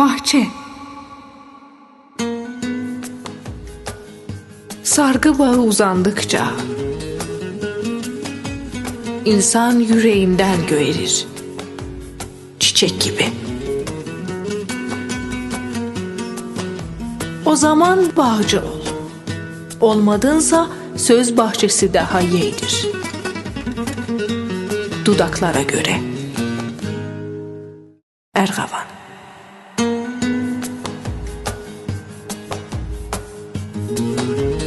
bahçe. Sargı bağı uzandıkça insan yüreğinden göğerir. Çiçek gibi. O zaman bağcı ol. Olmadınsa söz bahçesi daha yeğdir. Dudaklara göre. Ergavan Thank you.